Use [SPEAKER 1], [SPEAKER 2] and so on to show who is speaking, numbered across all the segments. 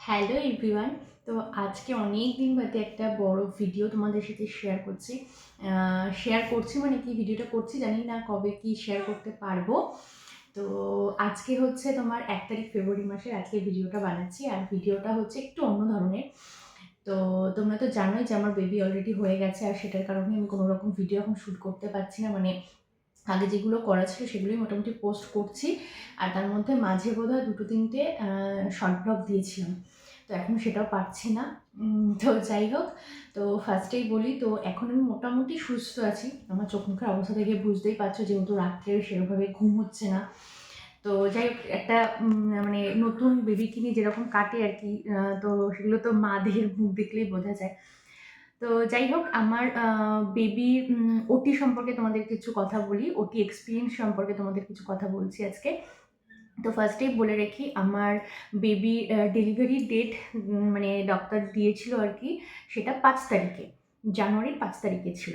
[SPEAKER 1] Hello everyone তো আজকে অনেক দিন বাদে একটা বড় ভিডিও তোমাদের সাথে শেয়ার করছি। শেয়ার করছি মানে কি ভিডিওটা করছি জানি না কবে কি শেয়ার করতে পারব। তো আজকে হচ্ছে তোমার এক তারিখ ফেব্রুয়ারি মাসের আজকে ভিডিওটা বানাচ্ছি। আর ভিডিওটা হচ্ছে একটু অন্য ধরনের। তো তোমরা তো জানোই যে আমার বেবি অলরেডি হয়ে গেছে আর সেটার কারণে আমি কোনো রকম ভিডিও এখন শ্যুট করতে পারছি না। মানে আগে যেগুলো করা ছিল সেগুলোই মোটামুটি পোস্ট করছি। আর তার মধ্যে মাঝে বোধহয় দুটো তিনটে শর্ট ব্লগ দিয়েছিলাম। তো এখন সেটাও পারছি না। তো যাই হোক, তো ফার্স্টেই বলি, তো এখন আমি মোটামুটি সুস্থ আছি। আমার চোখ মুখের অবস্থা থেকে বুঝতেই পারছ, যেহেতু রাত্রে সেরকমভাবে ঘুম হচ্ছে না। তো যাই হোক, একটা মানে নতুন বেবি কিনে যেরকম কাটে আর কি তো সেগুলো তো মা মাদের মুখ দেখলেই বোঝা যায়। তো যাই হোক, আমার বেবি ওটি সম্পর্কে তোমাদের কিছু কথা বলি। ওটি এক্সপিরিয়েন্স সম্পর্কে তোমাদের কিছু কথা বলছি আজকে। তো ফার্স্টেই বলে রাখি, আমার বেবি ডেলিভারি ডেট মানে ডক্টর দিয়েছিল আর কি, সেটা পাঁচ তারিখে, জানুয়ারির পাঁচ তারিখে ছিল।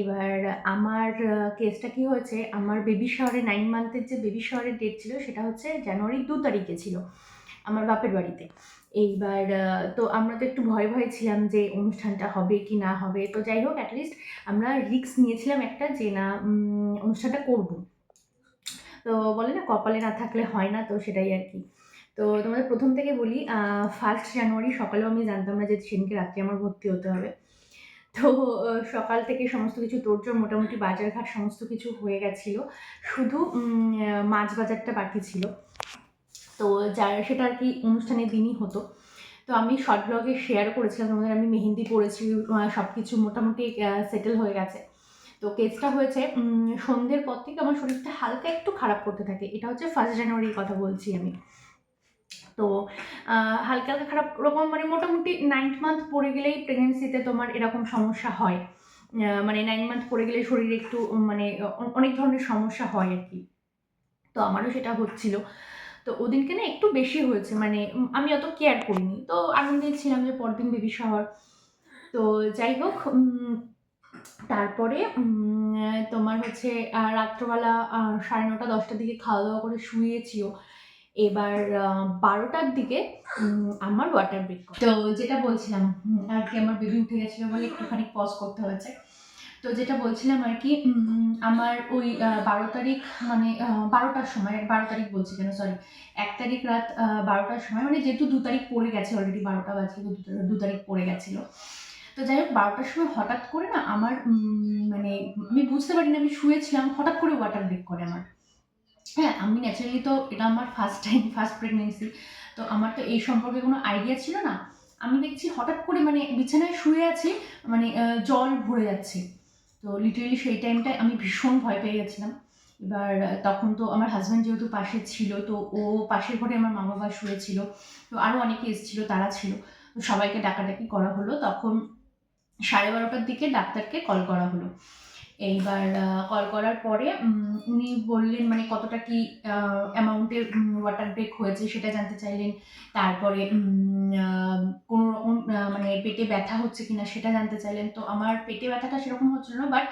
[SPEAKER 1] এবার আমার কেসটা কি হয়েছে, আমার বেবি শহরে নাইন মান্থের যে বেবি শহরের ডেট ছিল, সেটা হচ্ছে জানুয়ারির দু তারিখে ছিল, আমার বাপের বাড়িতে। এইবার তো আমরা তো একটু ভয় ভয় ছিলাম যে অনুষ্ঠানটা হবে কি না হবে। তো যাই হোক অ্যাটলিস্ট আমরা রিস্ক নিয়েছিলাম একটা যে না অনুষ্ঠানটা করব। তো বলে না, কপালে না থাকলে হয় না, তো সেটাই আর কি। তো তোমাদের প্রথম থেকে বলি ফার্স্ট জানুয়ারি সকালেও আমি জানতাম না যে সেদিনকে রাত্রে আমার ভর্তি হতে হবে। তো সকাল থেকে সমস্ত কিছু তোড়জোড়, মোটামুটি বাজারঘাট সমস্ত কিছু হয়ে গেছিল। শুধু মাছ বাজারটা বাকি ছিল। তো যার সেটা আর কি অনুষ্ঠানের দিনই হতো। তো আমি শর্ট ব্লগে শেয়ার করেছিলাম, তোমাদের আমি মেহেন্দি পরেছি সব কিছু মোটামুটি সেটেল হয়ে গেছে। তো কেসটা হয়েছে সন্ধ্যের পর থেকে আমার শরীরটা হালকা একটু খারাপ করতে থাকে। এটা হচ্ছে ফার্স্ট জানুয়ারির কথা বলছি আমি। তো হালকা হালকা খারাপ, ওরকম মানে মোটামুটি নাইন্থ মান্থ পড়ে গেলেই প্রেগনেন্সিতে তোমার এরকম সমস্যা হয়। মানে নাইন মান্থ পড়ে গেলে শরীরে একটু মানে অনেক ধরনের সমস্যা হয় আর কি। তো আমারও সেটা হচ্ছিল। তো ওদিনকে না একটু বেশি হয়েছে মানে আমি অত কেয়ার করিনি। তো আনন্দে ছিলাম যে পরদিন বেবি শহর তো যাই হোক তারপরে তোমার হচ্ছে রাত্রবেলা সাড়ে নটা, দশটার দিকে খাওয়া দাওয়া করে শুয়েছিও। এবার বারোটার দিকে আমার ওয়াটার ব্রেক তো যেটা বলছিলাম আর কি আমার বেবি উঠে গেছিল বলে একটুখানি পজ করতে হয়েছে। তো যেটা বলছিলাম আর কি আমার ওই বারো তারিখ মানে বারোটার সময় বারো তারিখ বলছি কেন সরি এক তারিখ রাত বারোটার সময় মানে যেহেতু দু তারিখ পড়ে গেছে অলরেডি বারোটা বাজে, দু তারিখ- পড়ে গেছিল। তো যাই হোক, বারোটার সময় হঠাৎ করে না আমার মানে আমি বুঝতে পারিনি, আমি শুয়েছিলাম, হঠাৎ করে ওয়াটার ব্রেক করে আমার। হ্যাঁ আমি ন্যাচারালি তো এটা আমার ফার্স্ট টাইম ফার্স্ট প্রেগনেন্সি তো আমার তো এই সম্পর্কে কোনো আইডিয়া ছিল না। আমি দেখছি হঠাৎ করে মানে বিছানায় শুয়ে আছি মানে জল ভরে যাচ্ছে। তো লিটারেলি সেই টাইমটায় আমি ভীষণ ভয় পেয়ে গেছিলাম। এবার তখন তো আমার হাজব্যান্ড যেহেতু পাশে ছিল, তো ও পাশের ঘরে আমার মা বাবা শুয়েছিল তো আরও অনেকে এসেছিল, তারা ছিল। তো সবাইকে ডাকাডাকি করা হলো। তখন সাড়ে বারোটার দিকে ডাক্তারকে কল করা হলো। এইবার কল করার পরে উনি বললেন মানে কতটা কি অ্যামাউন্টের ওয়াটার ব্রেক হয়েছে সেটা জানতে চাইলেন। তারপরে কোনো রকম মানে পেটে ব্যথা হচ্ছে কিনা সেটা জানতে চাইলেন। তো আমার পেটে ব্যথাটা সেরকম হচ্ছিল না বাট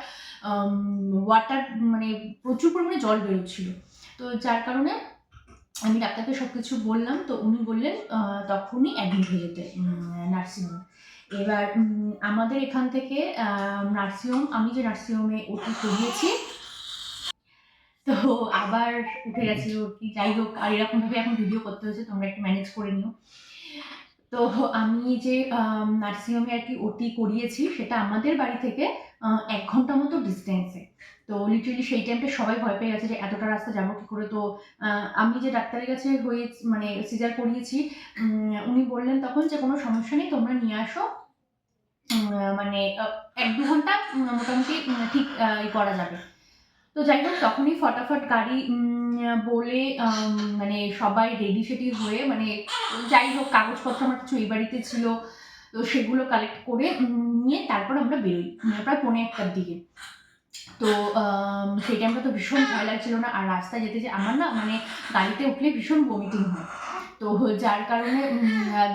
[SPEAKER 1] ওয়াটার মানে প্রচুর পরিমাণে জল বেরোচ্ছিল। তো যার কারণে আমি ডাক্তারকে সব কিছু বললাম। তো উনি বললেন তখনই অ্যাডমিট হয়ে যেতে নার্সিংহোমে এবার আমাদের এখান থেকে নার্সিংহোম, আমি যে নার্সিংহোমে ওটি করিয়েছি, তো আবার উঠে গেছি ওটি যাই হোক, আর এরকমভাবে এখন ভিডিও করতে হয়েছে, তোমরা একটু ম্যানেজ করে নিও। তো আমি যে নার্সিংহোমে আর কি ওটি করিয়েছি, সেটা আমাদের বাড়ি থেকে এক ঘণ্টা মতো ডিস্টেন্সে তো লিটারেলি সেই টাইমটা সবাই ভয় পেয়ে গেছে যে এতটা রাস্তা যাব কি করে? তো আমি যে ডাক্তারের কাছে হয়ে মানে সিজার করিয়েছি উনি বললেন তখন যে কোনো সমস্যা নেই, তোমরা নিয়ে আসো। মানে এক দু ঘণ্টা মোটামুটি ঠিক করা যাবে। তো যাই হোক, তখনই ফটাফট গাড়ি বলে মানে সবাই রেডি সেডি হয়ে মানে যাই হোক, কাগজপত্র আমার কিছু এই বাড়িতে ছিল, তো সেগুলো কালেক্ট করে নিয়ে তারপর আমরা বেরোই প্রায় পৌনে একটার দিকে। তো সেই টাইমটা তো ভীষণ ভয় লাগছিল না। আর রাস্তায় যেতে যে আমার না মানে গাড়িতে উঠলে ভীষণ বমিটিং হয়। তো যার কারণে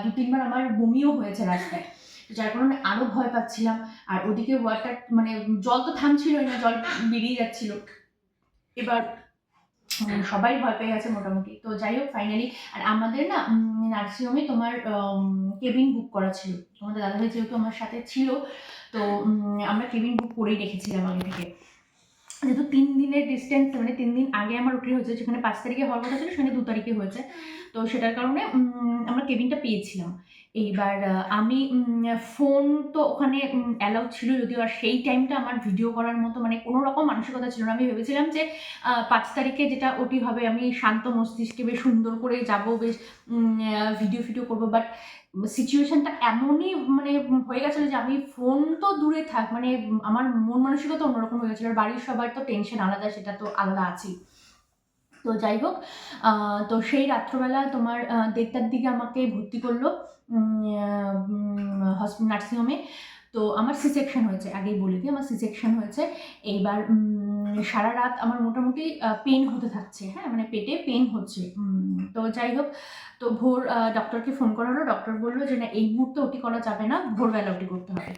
[SPEAKER 1] দু তিনবার আমার বমিও হয়েছে রাস্তায়। যার কারণে আরও ভয় পাচ্ছিলাম। আর ওদিকে ওয়াটার মানে জল তো থামছিলই না, জল বেরিয়ে যাচ্ছিল। এবার সবাই ভয় পেয়ে গেছে মোটামুটি। তো যাই হোক ফাইনালি আর আমাদের না নার্সিংহোমে তোমার কেবিন বুক করা ছিল। তোমাদের দাদাভাই যেহেতু আমার সাথে ছিল তো আমরা কেবিন বুক করেই রেখেছিলাম আগে থেকে। যেহেতু তিন দিনের ডিস্টেন্স মানে তিন দিন আগে আমার হোটেল হয়েছে, সেখানে পাঁচ তারিখে হওয়ার কথা ছিল, সেখানে দু তারিখে হয়েছে। তো সেটার কারণে আমরা কেবিনটা পেয়েছিলাম। এইবার আমি ফোন তো ওখানে অ্যালাউ ছিল যদিও, আর সেই টাইমটা আমার ভিডিও করার মতো মানে কোনো রকম মানসিকতা ছিল না। আমি ভেবেছিলাম যে পাঁচ তারিখে যেটা ওটি হবে, আমি শান্ত মস্তিষ্কে বেশ সুন্দর করে যাব, বেশ ভিডিও ফিডিও করব। বাট সিচুয়েশনটা এমনই মানে হয়ে গেছিল যে, আমি ফোন তো দূরে থাক মানে আমার মন মানসিকতা অন্যরকম হয়ে গেছিল। আর বাড়ির সবার তো টেনশন আলাদা, সেটা তো আলাদা আছেই। তো যাই হোক তো সেই রাত্রবেলা তোমার দেড়টার দিকে আমাকে ভর্তি করল নার্সিংহোমে। তো আমার সি সেকশন হয়েছে, আগেই বলে দিই, আমার সি সেকশন হয়েছে। এইবার সারা রাত আমার মোটামুটি পেন হতে থাকছে হ্যাঁ মানে পেটে পেন হচ্ছে তো যাই হোক, তো ভোর ডক্টরকে ফোন করা হলো ডক্টর বলল যে, না, এই মুহূর্তে ওটি করা যাবে না, ভোরবেলা ওটি করতে হবে।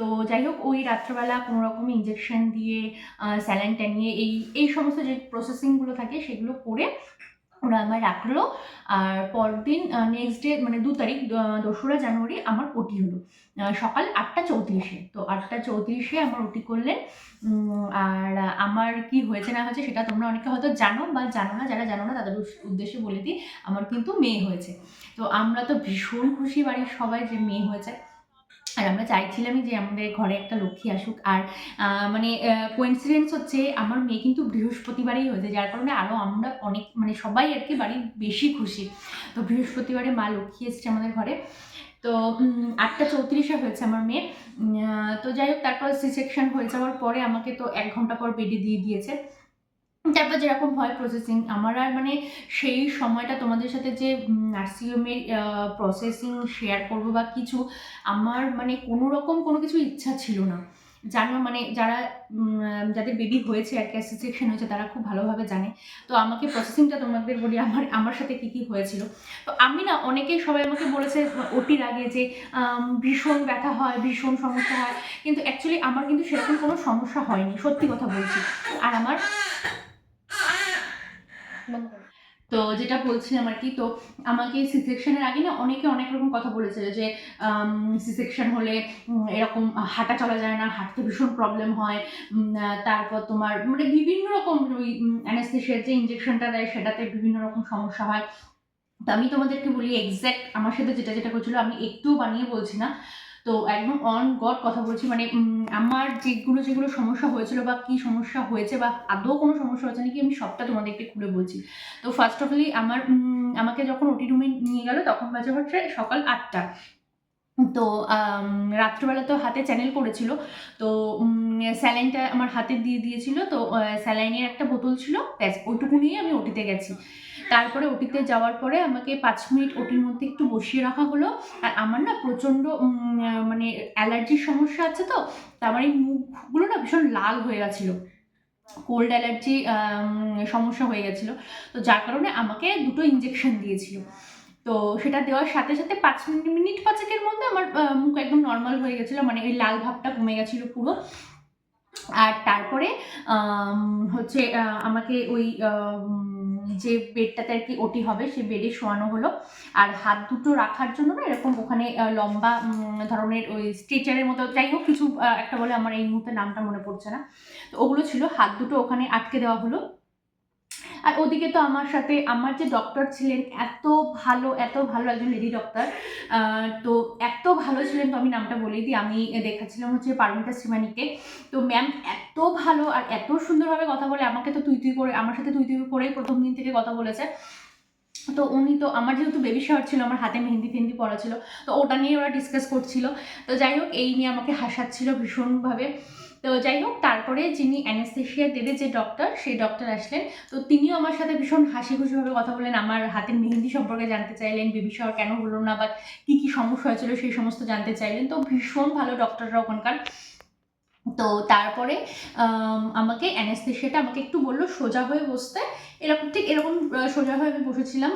[SPEAKER 1] তো যাই হোক ওই রাত্রবেলা কোনো রকম ইঞ্জেকশন দিয়ে স্যালাইন টানিয়ে এই এই সমস্ত যে প্রসেসিংগুলো থাকে সেগুলো করে ওরা আমায় রাখল। আর পরদিন নেক্সট ডে মানে দু তারিখ দোসরা জানুয়ারি আমার ওটি হলো। সকাল আটটা চৌত্রিশে। তো আটটা চৌত্রিশে আমার ওটি করলেন। আর আমার কি হয়েছে না হয়েছে সেটা তোমরা অনেকে হয়তো জানো বা জানো না, যারা জানো না তাদের উদ্দেশ্যে বলে দিই, আমার কিন্তু মেয়ে হয়েছে। তো আমরা তো ভীষণ খুশি বাড়ির সবাই যে মেয়ে হয়েছে। আর আমরা চাইছিলামই যে আমাদের ঘরে একটা লক্ষ্মী আসুক। আর মানে কোইন্সিডেন্স হচ্ছে আমার মেয়ে কিন্তু বৃহস্পতিবারেই হয়েছে, যার কারণে আরও আমরা অনেক মানে সবাই আর কি বাড়ির বেশি খুশি। তো বৃহস্পতিবারে মা লক্ষ্মী এসছে আমাদের ঘরে। তো আটটা চৌত্রিশে হয়েছে আমার মেয়ে। তো যাই হোক, তারপর সি সেকশন হয়ে যাওয়ার পরে আমাকে তো এক ঘণ্টা পর বেডে দিয়ে দিয়েছে। তারপর যেরকম হয় প্রসেসিং আমার আর মানে সেই সময়টা তোমাদের সাথে যে নার্সিংহোমের প্রসেসিং শেয়ার করব বা কিছু, আমার মানে কোনো রকম কোনো কিছু ইচ্ছা ছিল না। জানো মানে যারা যাদের বেবি হয়েছে আর কি সেকশন হয়েছে, তারা খুব ভালোভাবে জানে। তো আমাকে প্রসেসিংটা তোমাদের বলি, আমার আমার সাথে কী কী হয়েছিল। তো আমি না, অনেকেই সবাই আমাকে বলেছে ওটির আগে যে ভীষণ ব্যথা হয়, ভীষণ সমস্যা হয়। কিন্তু অ্যাকচুয়ালি আমার কিন্তু সেরকম কোনো সমস্যা হয়নি, সত্যি কথা বলছি। আর আমার তো যেটা বলছিলাম আর কি, তো আমাকে সি সেকশনের আগে না অনেকে অনেক রকম কথা বলেছিল যে সি সেকশন হলে এরকম হাঁটা চলা যায় না, হাঁটতে ভীষণ প্রবলেম হয় তারপর তোমার মানে বিভিন্ন রকম ওই অ্যানাস্থেশিয়ার যে ইঞ্জেকশনটা দেয় সেটাতে বিভিন্ন রকম সমস্যা হয়। তো আমি তোমাদেরকে বলি এক্স্যাক্ট আমার সাথে যেটা যেটা করছিল আমি একটুও বানিয়ে বলছি না। তো একদম অন গড কথা বলছি মানে আমার যেগুলো যেগুলো সমস্যা হয়েছিল বা কি সমস্যা হয়েছে বা আদৌ কোনো সমস্যা হয়েছে নাকি আমি সবটা তোমাদেরকে খুলে বলছি। তো ফার্স্ট অফ অলি আমার আমাকে যখন ওটি রুমে নিয়ে গেল তখন বাজে হচ্ছে সকাল আটটা। তো রাত্রেবেলা তো হাতে চ্যানেল করেছিল, তো স্যালাইনটা আমার হাতে দিয়ে দিয়েছিল, তো স্যালাইনের একটা বোতল ছিল, ব্যাস, ওইটুকু নিয়ে আমি ওটিতে গেছি। তারপরে ওটিতে যাওয়ার পরে আমাকে পাঁচ মিনিট ওটির মধ্যে একটু বসিয়ে রাখা হলো। আর আমার না প্রচণ্ড মানে অ্যালার্জির সমস্যা আছে তো তো আমার এই মুখগুলো না ভীষণ লাল হয়ে গেছিল। কোল্ড অ্যালার্জি সমস্যা হয়ে গেছিল। তো যার কারণে আমাকে দুটো ইঞ্জেকশন দিয়েছিল। তো সেটা দেওয়ার সাথে সাথে পাঁচ মিনিট মিনিট পাঁচেকের মধ্যে আমার মুখ একদম নর্মাল হয়ে গেছিল মানে ওই লাল ভাবটা কমে গেছিল পুরো। আর তারপরে হচ্ছে আমাকে ওই যে বেডটাতে আর কি ওটি হবে সেই বেডে শোয়ানো হলো। আর হাত দুটো রাখার জন্য না এরকম ওখানে লম্বা ধরনের ওই স্ট্রেচারের মতো, যাই হোক কিছু একটা বলে আমার এই মুহূর্তে নামটা মনে পড়ছে না। তো ওগুলো ছিল, হাত দুটো ওখানে আটকে দেওয়া হলো। আর ওদিকে তো আমার সাথে আমার যে ডক্টর ছিলেন, এত ভালো এত ভালো একজন লেডি ডক্টর তো এত ভালো ছিলেন তো আমি নামটা বলেই দিই। আমি দেখাচ্ছিলাম হচ্ছে পারমিতা শ্রীমানিকে তো ম্যাম এত ভালো আর এত সুন্দরভাবে কথা বলে, আমাকে তো তুই তুই করে, আমার সাথে তুই তুই করেই প্রথম দিন থেকে কথা বলেছে। তো উনি তো, আমার যেহেতু বেবি শাওয়ার ছিল, আমার হাতে মেহেন্দি ফেন্দি পড়া ছিল, তো ওটা নিয়ে ওরা ডিসকাস করছিল। তো যাই হোক, এই নিয়ে আমাকে হাসাচ্ছিল ভীষণভাবে। তো যাই হোক, তারপরে যিনি অ্যানেস্থেশিয়া দেবে যে ডক্টর সেই ডক্টর আসলেন। তো তিনিও আমার সাথে ভীষণ হাসি খুশিভাবে কথা বলেন আমার হাতের মেহেন্দি সম্পর্কে জানতে চাইলেন, বেবি শাওয়ার কেন হলো না বা কী কী সমস্যা হয়েছিল সেই সমস্ত জানতে চাইলেন। তো ভীষণ ভালো ডক্টররা ওখানকার। তো তারপরে আমাকে অ্যানেস্থেশিয়াটা আমাকে একটু বলল, সোজা হয়ে বসতে। এরকম, ঠিক এরকম সোজা হয়ে আমি বসেছিলাম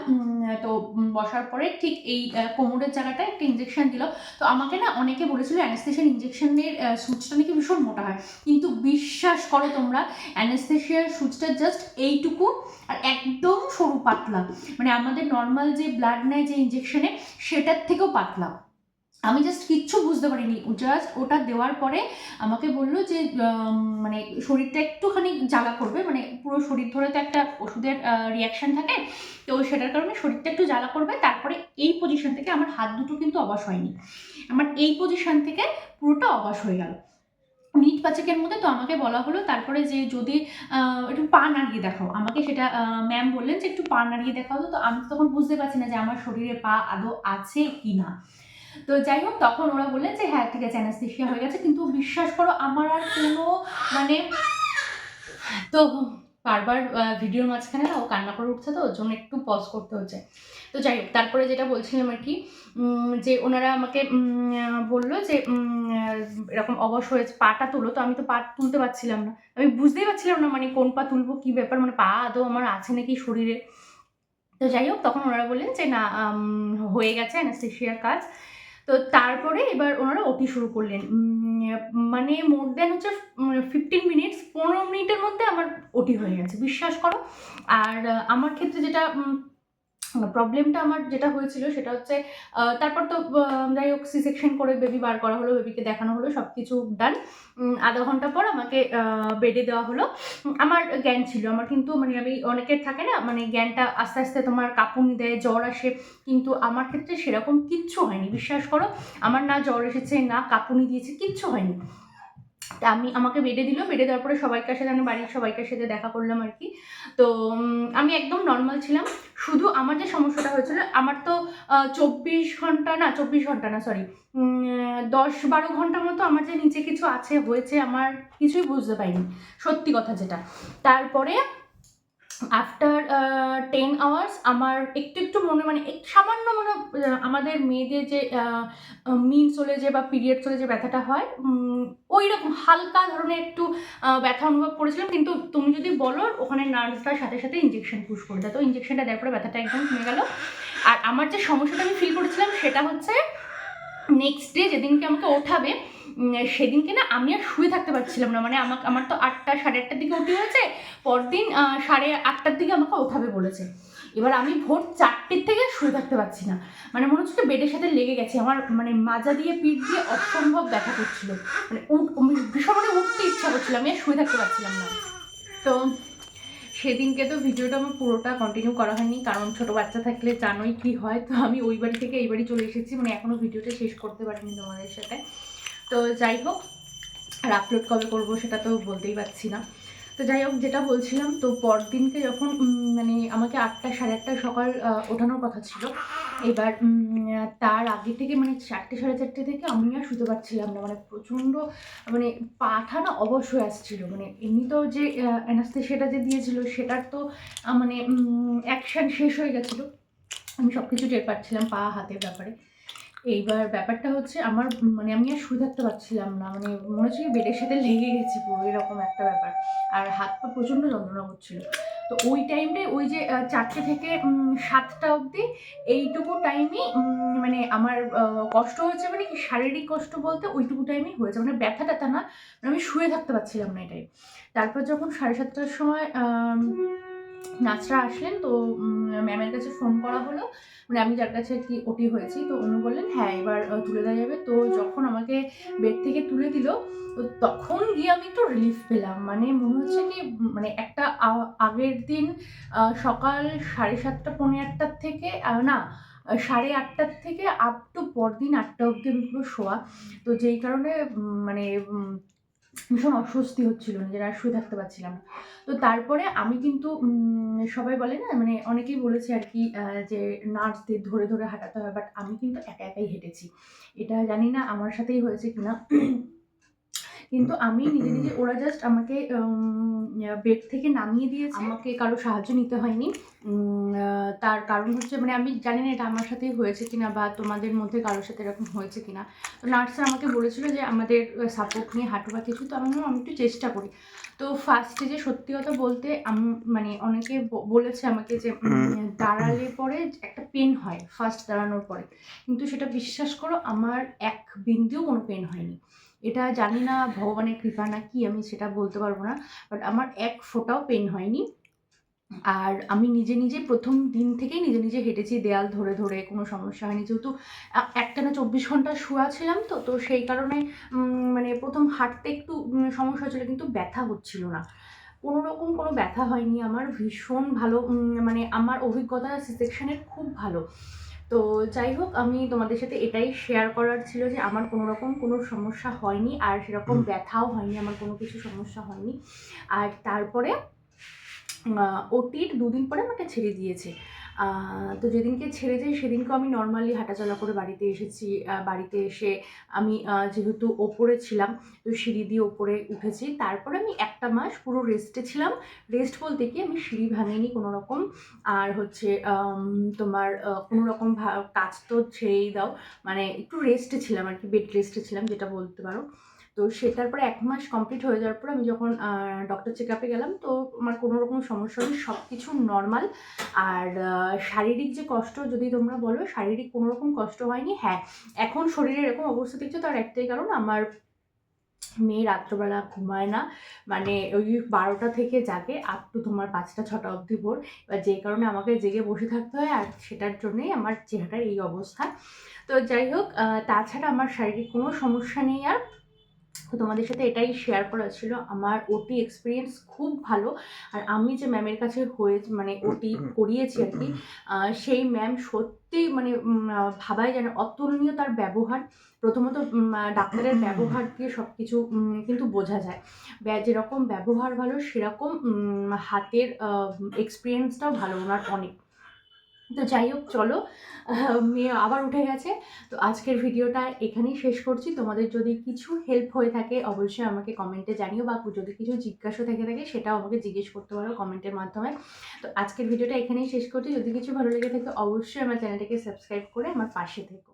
[SPEAKER 1] তো বসার পরে ঠিক এই কোমরের জায়গাটায় একটা ইঞ্জেকশন দিল। তো আমাকে না অনেকে বলেছিল অ্যানেস্থেশিয়ার ইঞ্জেকশনের সুচটা নাকি ভীষণ মোটা হয়। কিন্তু বিশ্বাস করো তোমরা অ্যানেস্থেশিয়ার সুচটা জাস্ট এইটুকু আর একদম সরু পাতলা। মানে আমাদের নর্মাল যে ব্লাড নেয় যে ইঞ্জেকশনে সেটার থেকেও পাতলা। আমি জাস্ট কিচ্ছু বুঝতে পারিনি। জাস্ট ওটা দেওয়ার পরে আমাকে বলল যে মানে শরীরটা একটুখানি জ্বালা করবে মানে পুরো শরীর ধরে তো একটা ওষুধের রিয়াকশন থাকে। তো সেটার কারণে শরীরটা একটু জ্বালা করবে। তারপরে এই পজিশন থেকে আমার হাত দুটো কিন্তু অবাস হয়নি। আমার এই পজিশন থেকে পুরোটা অবাস হয়ে গেল। মিনিট পাঁচেকের মধ্যে তো আমাকে বলা হলো, তারপরে যে যদি একটু পা নাড়িয়ে দেখাও। আমাকে সেটা ম্যাম বললেন যে একটু পা নাড়িয়ে দেখাও তো আমি তখন বুঝতে পারছি না যে আমার শরীরে পা আদৌ আছে কি না তো যাই হোক, তখন ওরা বললেন যে হ্যাঁ ঠিক আছে অ্যানাস্থেশিয়া হয়ে গেছে, কিন্তু বিশ্বাস করো, আমার আর কোনো মানে তো বারবার ভিডিওর মাঝখানে না ও কান্না করে উঠছে তো, ওর জন্য একটু পজ করতে হচ্ছে। তো যাই হোক, তারপরে যেটা বলছিলাম আর কি যে ওনারা আমাকে বলল যে এরকম অবশ হয়েছে পাটা তুলো, তো আমি তো পা তুলতে পারছিলাম না। আমি বুঝতেই পারছিলাম না মানে কোন পা তুলবো, কী ব্যাপার মানে পা আদৌ আমার আছে নাকি শরীরে। তো যাই হোক, তখন ওনারা বললেন যে, না হয়ে গেছে অ্যানাস্থেশিয়ার কাজ। তো তারপরে এবার ওনারা ওটি শুরু করলেন। মানে মোর দেন হচ্ছে ফিফটিন মিনিটস পনেরো মিনিটের মধ্যে আমার ওটি হয়ে গেছে, বিশ্বাস করো। আর আমার ক্ষেত্রে যেটা প্রবলেমটা আমার যেটা হয়েছিল সেটা হচ্ছে তারপর তো যাই হোক সি সেকশন করে বেবি বার করা হলো বেবিকে দেখানো হলো সব কিছু ডান আধা ঘণ্টা পর আমাকে বেডে দেওয়া হলো। আমার জ্ঞান ছিল, আমার কিন্তু মানে আমি অনেকের থাকে না মানে জ্ঞানটা আস্তে আস্তে তোমার কাঁপুনি দেয়, জ্বর আসে, কিন্তু আমার ক্ষেত্রে সেরকম কিচ্ছু হয়নি, বিশ্বাস করো। আমার না জ্বর এসেছে, না কাঁপুনি দিয়েছে, কিচ্ছু হয়নি। তা আমি, আমাকে বেডে দিল বেডে দেওয়ার পরে সবাইকার সাথে, আমি বাড়ির সবাইকার সাথে দেখা করলাম আর কি। তো আমি একদম নর্মাল ছিলাম। শুধু আমার যে সমস্যাটা হয়েছিল, আমার তো চব্বিশ ঘণ্টা না, চব্বিশ ঘণ্টা না সরি দশ বারো ঘণ্টার মতো আমার যে নিচে কিছু আছে, হয়েছে, আমার কিছুই বুঝতে পারিনি। সত্যি কথা যেটা। তারপরে আফটার টেন আওয়ার্স আমার একটু একটু মনে মানে সামান্য মনে আমাদের মেয়েদের যে মিন চলে যে বা পিরিয়ড চলে যে ব্যথাটা হয় ওই রকম হালকা ধরনের একটু ব্যথা অনুভব করেছিলাম। কিন্তু তুমি যদি বলো, ওখানে নার্সটার সাথে সাথে ইঞ্জেকশন পুশ করে দেয়। তো ইঞ্জেকশনটা দেওয়ার পরে ব্যথাটা একদম কমে গেল। আর আমার যে সমস্যাটা আমি ফিল করেছিলাম, সেটা হচ্ছে নেক্সট ডে যেদিনকে আমাকে ওঠাবে সেদিনকে না আমি আর শুয়ে থাকতে পারছিলাম না। মানে আমাকে আমার তো আটটা, সাড়ে আটটার দিকে উঠে হয়েছে, পরদিন সাড়ে আটটার দিকে আমাকে ওঠাবে বলেছে। এবার আমি ভোর চারটের থেকে শুয়ে থাকতে পারছি না। মানে মনে হচ্ছে বেডের সাথে লেগে গেছে, আমার মানে মাজা দিয়ে, পিঠ দিয়ে অসম্ভব ব্যথা করছিল। মানে ভীষণ মানে উঠতে ইচ্ছা করছিল, আমি আর শুয়ে থাকতে পারছিলাম না। তো সেদিনকে তো ভিডিওটা আমার পুরোটা কন্টিনিউ করা হয়নি, কারণ ছোট বাচ্চা থাকলে জানোই কি হয়। তো আমি ওই বাড়ি থেকে এই বাড়ি চলে এসেছি মানে এখনও ভিডিওটা শেষ করতে পারিনি তোমাদের সাথে। তো যাই হোক, আর আপলোড কবে করব সেটা তো বলতেই পারছি না। তো যাই হোক, যেটা বলছিলাম, তো পরদিনকে যখন মানে আমাকে আটটা, সাড়ে আটটায় সকাল ওঠানোর কথা ছিল, এবার তার আগে থেকে মানে চারটে, সাড়ে চারটে থেকে আমি আর শুতে পারছিলাম না। মানে প্রচণ্ড মানে পাঠা না অবশ্যই আসছিল। মানে এমনিতেও যে সেটা যে দিয়েছিল, সেটার তো মানে অ্যাকশান শেষ হয়ে গেছিল। আমি সব কিছু টের পাচ্ছিলাম পা, হাতের ব্যাপারে। এইবার ব্যাপারটা হচ্ছে আমার মানে আমি আর শুয়ে থাকতে পারছিলাম না মানে মনে হচ্ছে বেডের সাথে লেগে গেছি পুরো, এরকম একটা ব্যাপার। আর হাত পা প্রচণ্ড যন্ত্রণা করছিল। তো ওই টাইমে ওই যে চারটে থেকে সাতটা অবধি এইটুকু টাইমই মানে আমার কষ্ট হয়েছে মানে কি শারীরিক কষ্ট বলতে ওইটুকু টাইমই হয়েছে। মানে ব্যথা ট্যাথা না মানে আমি শুয়ে থাকতে পারছিলাম না এটাই। তারপর যখন সাড়ে সাতটার সময় নাচরা আসলেন, তো ম্যামের কাছে ফোন করা হলো। মানে আমি যার কাছে কি ওটি হয়েছি, তো উনি বললেন হ্যাঁ এবার তুলে দেওয়া যাবে। তো যখন আমাকে বেড থেকে তুলে দিল, তো তখন গিয়ে আমি একটু রিলিফ পেলাম। মানে মনে হচ্ছে কি মানে একটা আগের দিন সকাল সাড়ে সাতটা, পৌনে আটটার থেকে না, সাড়ে আটটার থেকে আপ টু পরদিন আটটা অবধি আমি পুরো শোয়া। তো যেই কারণে মানে ভীষণ অস্বস্তি হচ্ছিল নিজের আর শুয়ে থাকতে পারছিলাম। তো তারপরে আমি কিন্তু সবাই বলে না মানে অনেকেই বলেছে আর কি যে নার্সদের ধরে ধরে হাঁটাতে হয় বাট আমি কিন্তু একা একাই হেঁটেছি। এটা জানি না আমার সাথেই হয়েছে কিনা। কিন্তু আমি নিজে নিজে ওরা জাস্ট আমাকে বেড থেকে নামিয়ে দিয়েছে। আমাকে কারও সাহায্য নিতে হয়নি। তার কারণ হচ্ছে মানে আমি জানি না এটা আমার সাথেই হয়েছে কিনা বা তোমাদের মধ্যে কারোর সাথে এরকম হয়েছে কিনা। তো নার্সরা আমাকে বলেছিল যে আমাদের সাপোর্ট নিয়ে হাঁটু বা কিছু তো আমি আমি একটু চেষ্টা করি। তো ফার্স্টে যে সত্যি কথা বলতে আমি মানে অনেকে বলেছে আমাকে যে দাঁড়ালে পরে একটা পেন হয় ফার্স্ট দাঁড়ানোর পরে। কিন্তু সেটা বিশ্বাস করো আমার এক বিন্দুও কোনো পেন হয়নি। এটা জানি না ভগবানের কৃপা না কি, আমি সেটা বলতে পারব না বাট আমার এক ফোটাও পেন হয়নি। আর আমি নিজে নিজে প্রথম দিন থেকেই নিজে নিজে হেঁটেছি দেয়াল ধরে ধরে, কোনো সমস্যা হয়নি। যেহেতু একটানা চব্বিশ ঘণ্টা শোয়া ছিলাম তো তো সেই কারণে মানে প্রথম হাঁটতে একটু সমস্যা হচ্ছিল কিন্তু ব্যথা হচ্ছিল না। কোনো রকম কোনো ব্যথা হয়নি আমার, ভীষণ ভালো মানে আমার অভিজ্ঞতা সেকশনের খুব ভালো। তো যাই হোক আমি তোমাদের সাথে এটাই শেয়ার করার ছিল যে আমার কোনো রকম কোনো সমস্যা হয়নি আর সেরকম ব্যথাও হয়নি আমার কোনো কিছু সমস্যা হয়নি। আর তারপরে ওটির দুদিন পরে আমাকে ছেড়ে দিয়েছে। তো যেদিনকে ছেড়ে যায় সেদিনকে আমি নর্মালি হাঁটাচলা করে বাড়িতে এসেছি। বাড়িতে এসে আমি যেহেতু ওপরে ছিলাম, তো সিঁড়ি দিয়ে ওপরে উঠেছি। তারপরে আমি একটা মাস পুরো রেস্টে ছিলাম। রেস্ট বলতে কি, আমি সিঁড়ি ভাঙিনি কোনো রকম আর হচ্ছে তোমার কোনো রকম কাজ তো ছেড়েই দাও। মানে একটু রেস্টে ছিলাম আর কি বেড রেস্টে ছিলাম, যেটা বলতে পারো। তো সেটার পরে এক মাস কমপ্লিট হয়ে যাওয়ার পর আমি যখন ডক্টর চেক আপে গেলাম, তো আমার কোনো রকম সমস্যা নেই সব কিছু নর্মাল আর শারীরিক যে কষ্ট, যদি তোমরা বলো, শারীরিক কোনো রকম কষ্ট হয়নি হ্যাঁ এখন শরীরে এরকম অবস্থা দেখছ, তার একটাই কারণ, আমার মেয়ে রাত্রবেলা ঘুমায় না মানে ওই বারোটা থেকে জাগে আপ টু তোমার পাঁচটা, ছটা অবধি ভোর। এবার যে কারণে আমাকে জেগে বসে থাকতে হয়, আর সেটার জন্যই আমার চেহারার এই অবস্থা। তো যাই হোক তাছাড়া আমার শারীরিক কোনো সমস্যা নেই আর তো তোমাদের সাথে এটাই শেয়ার করা ছিল। আমার ওটি এক্সপিরিয়েন্স খুব ভালো। আর আমি যে ম্যামের কাছে হয়ে মানে ওটি করিয়েছি আর কি সেই ম্যাম সত্যি মানে ভাবাই যেন অতুলনীয় তার ব্যবহার। প্রথমত ডাক্তারের ব্যবহার দিয়ে সব কিছু কিন্তু বোঝা যায়। যেরকম ব্যবহার ভালো, সেরকম হাতের এক্সপিরিয়েন্সটাও ভালো, ওনার অনেক। তো যাই হোক, চলো। মেয়ে আবার উঠে গেছে। তো আজকের ভিডিওটা এখানেই শেষ করছি। তোমাদের যদি কিছু হেল্প হয়ে থাকে, অবশ্যই আমাকে কমেন্টে জানিও বা যদি কিছু জিজ্ঞাসা থেকে থাকে, সেটাও আমাকে জিজ্ঞেস করতে পারো কমেন্টের মাধ্যমে। তো আজকের ভিডিওটা এখানেই শেষ করছি। যদি কিছু ভালো লেগে থাকে, অবশ্যই আমার চ্যানেলটাকে সাবস্ক্রাইব করে আমার পাশে থেকো।